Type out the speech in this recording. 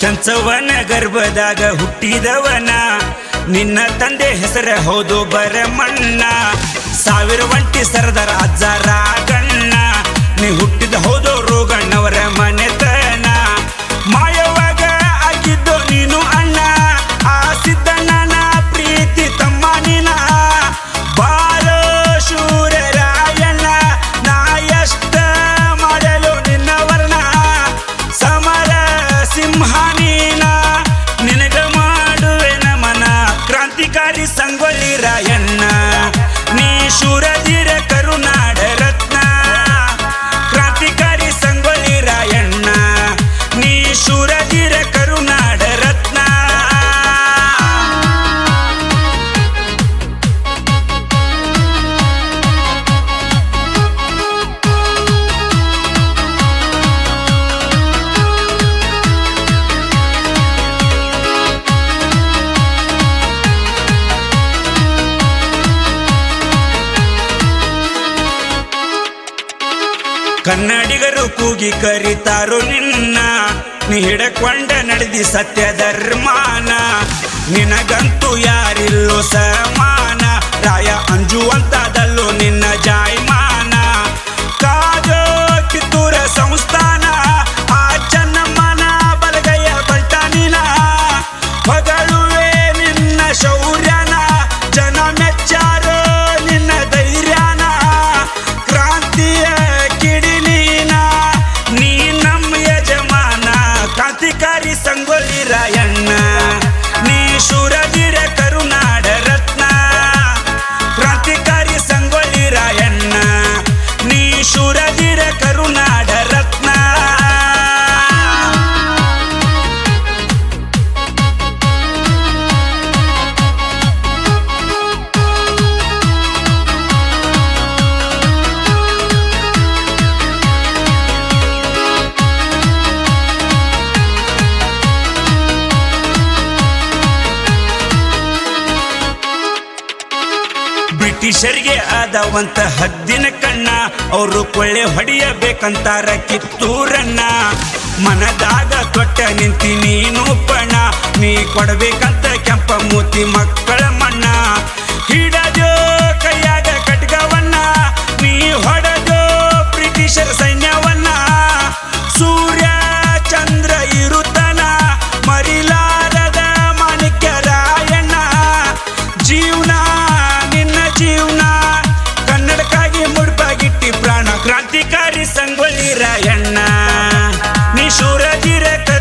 ಕಂಚವನ ಗರ್ಭದಾಗ ಹುಟ್ಟಿದವನ. ನಿನ್ನ ತಂದೆ ಹೆಸರ ಹೌದು ಬರಮಣ್ಣ ಸಾವಿರ ಒಂಟಿ ಸರದಾರ ಅಜ್ಜ ಕನ್ನಡಿಗರು ಕೂಗಿ ಕರಿತಾರೋ ನಿನ್ನ? ನೀ ಹಿಡಕೊಂಡ ನಡೆದಿ ಸತ್ಯ ಧರ್ಮಾನ ನಿನಗಂತೂ ಯಾರಿಲ್ಲೋ ಸಮಾನ. ರಾಯ ಅಂಜುವಂತಾದಲ್ಲೋ ನಿನ್ನ ಜಾಯಮಾನ. ಸಂಗೊಳ್ಳಿ ರಾಯಣ್ಣ ನೀ ಶೂರಧೀರ ಕರುನಾಡ ರತ್ನ ಕ್ರಾಂತಿಕಾರಿ ಸಂಗೊಳ್ಳಿ ರಾಯಣ್ಣ ನೀ ಶೂರಧೀರ ಕರುನಾಡ ಬ್ರಿಟಿಷರಿಗೆ ಆದವಂತ ಹದ್ದಿನ ಕಣ್ಣ, ಅವರು ಕೊಳ್ಳೆ ಹೊಡೆಯಬೇಕಂತಾರ ಕಿತ್ತೂರನ್ನ ಮನದಾಗ ತೊಟ್ಟ ನಿಂತಿ ನೀನು ಪಣ, ನೀ ಕೊಡಬೇಕಂತ ಕೆಂಪ ಮೂತಿ ಮಕ್ಕಳ ಮಣ್ಣ. ಹಿಡದೋ ಕೈಯಾಗ ಕಟ್ಗವನ್ನ ನೀ ಹೊಡೆದೋ ಬ್ರಿಟಿಷರ ಸೈನ್ಯವನ್ನ. ಸೂರ್ಯ, ಚಂದ್ರ ಇರುತ್ತನ, ಮರಿಲಾರದ ಮಾಣಿಕ್ಯ ರಾಯಣ್ಣ ಜೀವ ಗಿರ ಎಣ್ಣ ನೀ ಶೂರ ಕ